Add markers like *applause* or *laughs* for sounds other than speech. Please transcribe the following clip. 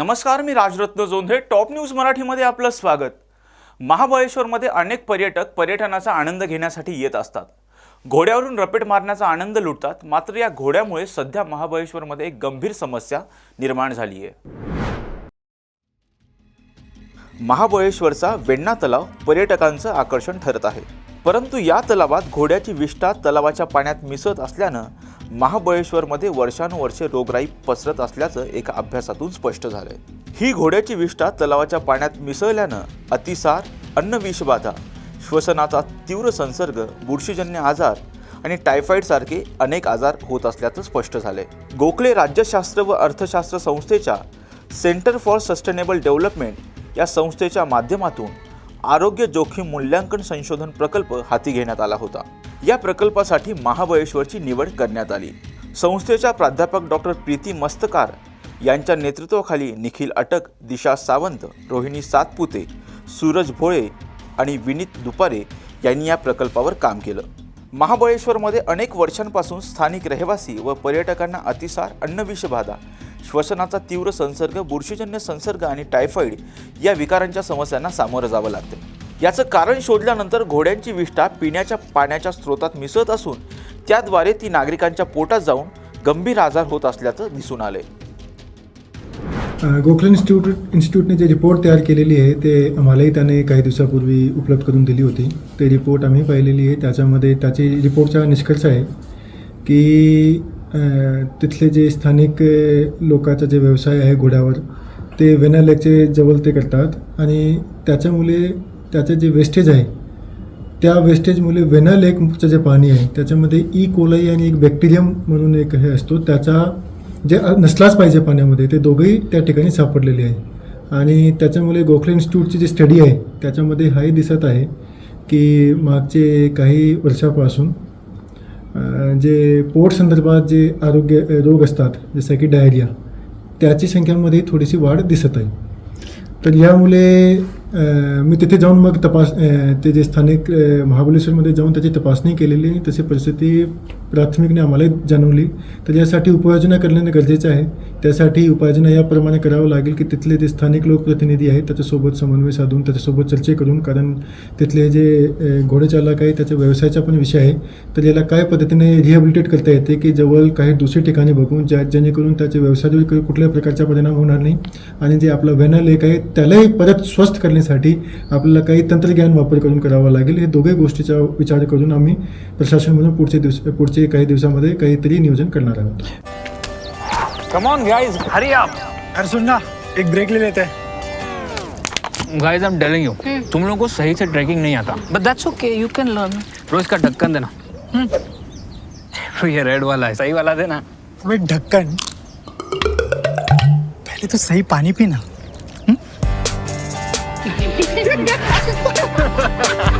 नमस्कार मी Rajratna Jondhe top news मराठीमध्ये आपलं स्वागत. महाबळेश्वरमध्ये अनेक पर्यटक पर्यटनाचा आनंद घेण्यासाठी येत असतात. घोड्यावरून रपेट मारण्याचा आनंद लुटतात. मात्र या घोड्यामुळे सध्या महाबळेश्वरमध्ये एक गंभीर समस्या निर्माण झाली आहे महाबळेश्वरचा वेण्णा तलाव पर्यटकांचं आकर्षण ठरत आहे. परंतु या तलावात घोड्याची विष्ठा तलावाच्या पाण्यात मिसळत असल्यानं महाबळेश्वरमध्ये वर्षानुवर्षे रोगराई पसरत असल्याचं एका अभ्यासातून स्पष्ट झालंय. ही घोड्याची विष्ठा तलावाच्या पाण्यात मिसळल्यानं अतिसार अन्न विषबाधा श्वसनाचा तीव्र संसर्ग बुरशीजन्य आजार आणि टायफॉईड सारखे अनेक आजार होत असल्याचं स्पष्ट झालंय. गोखले राज्यशास्त्र व अर्थशास्त्र संस्थेच्या सेंटर फॉर सस्टेनेबल डेव्हलपमेंट या संस्थेच्या माध्यमातून आरोग्य जोखीम मूल्यांकन संशोधन प्रकल्प हाती घेण्यात आला होता. या प्रकल्पासाठी महाबळेश्वरची निवड करण्यात आली. संस्थेच्या प्राध्यापक डॉक्टर प्रीती मस्तकार यांच्या नेतृत्वाखाली निखिल अटक दिशा सावंत रोहिणी सातपुते सूरज भोळे आणि विनीत दुपारे यांनी या प्रकल्पावर काम केलं. महाबळेश्वरमध्ये अनेक वर्षांपासून स्थानिक रहिवासी व पर्यटकांना अतिसार अन्नविषबाधा श्वसनाचा तीव्र संसर्ग बुरशीजन्य संसर्ग आणि टायफॉईड या विकारांच्या समस्यांना सामोरं जावं लागतं याचं कारण शोधल्यानंतर घोड्यांची विष्ठा पिण्याच्या पाण्याच्या स्रोतात मिसळत असून त्याद्वारे ती नागरिकांच्या पोटात जाऊन गंभीर आजार होत असल्याचं दिसून आले गोखले इन्स्टिट्यूट इन्स्टिट्यूटने जे रिपोर्ट तयार केलेली आहे ते आम्हालाही त्याने काही दिवसापूर्वी उपलब्ध करून दिली होती. ते रिपोर्ट आम्ही पाहिलेली आहे. त्याच्यामध्ये त्याची रिपोर्टचा निष्कर्ष आहे की तिथले जे स्थानिक लोकाचा लोकांचा जे व्यवसाय आहे घोड्यावर ते वेनालेकचे जवळ ते करतात. आणि त्याच्यामुळे त्याचे जे वेस्टेज आहे त्या वेस्टेजमुळे वेना लेकचं जे पाणी आहे त्याच्यामध्ये e. ई कोलाई आणि एक बॅक्टेरियम म्हणून एक हे असतो. त्याचा जे नसलाच पाहिजे पाण्यामध्ये ते दोघंही त्या ठिकाणी सापडलेले आहे. आणि त्याच्यामुळे गोखले इन्स्टिट्यूटची जी स्टडी आहे त्याच्यामध्ये हाही दिसत आहे की मागचे काही वर्षापासून जे पोट संदर्भात जे आरोग्य रोग असतात जसं की डायरिया त्याची संख्यामध्ये थोडीशी वाढ दिसत आहे. तर यामुळे मी तिथे जाऊन मग तपास ते जे स्थानिक महाबलेश्वरमध्ये महाबळेश्वरमध्ये जाऊन त्याची तपासणी केलेली तशी परिस्थिती प्राथमिकने आम्हाला जाणवली. तर यासाठी उपाययोजना करणे गरजेचं आहे. त्यासाठी उपाययोजना याप्रमाणे करावं लागेल की तिथले जे स्थानिक लोकप्रतिनिधी आहेत त्याच्यासोबत समन्वय साधून त्याच्यासोबत चर्चा करून कारण तिथले जे घोडेचालक आहे त्याच्या व्यवसायाचा पण विषय आहे. तर याला काय पद्धतीने रिहॅबिलिटेट करता येते की जवळ काही दुसरी ठिकाणी बघून ज्या जेणेकरून त्याचे व्यवसायावर कुठल्याही प्रकारचा परिणाम होणार नाही. आणि जे आपला व्हॅनल लेक आहे त्यालाही परत स्वस्थ करण्यासाठी आपल्याला काही तंत्रज्ञान वापर करून करावा लागेल. हे दोघे गोष्टीचा विचार करून आम्ही प्रशासन म्हणून पुढचे दिवस पुढचे काही दिवसामध्ये काहीतरी नियोजन करणार आहोत. कम ऑन गाइस हरी आप अरे सुन ना एक ब्रेक ले लेते हैं. Guys I am telling you तुम लोगों को सही से ट्रैकिंग नहीं आता. But that's okay, you can learn. रोज का ढक्कन देना. तो *laughs* ये रेड वाला है. सही वाला देना. अबे ढक्कन. पहले तो सही पानी पीना. *laughs*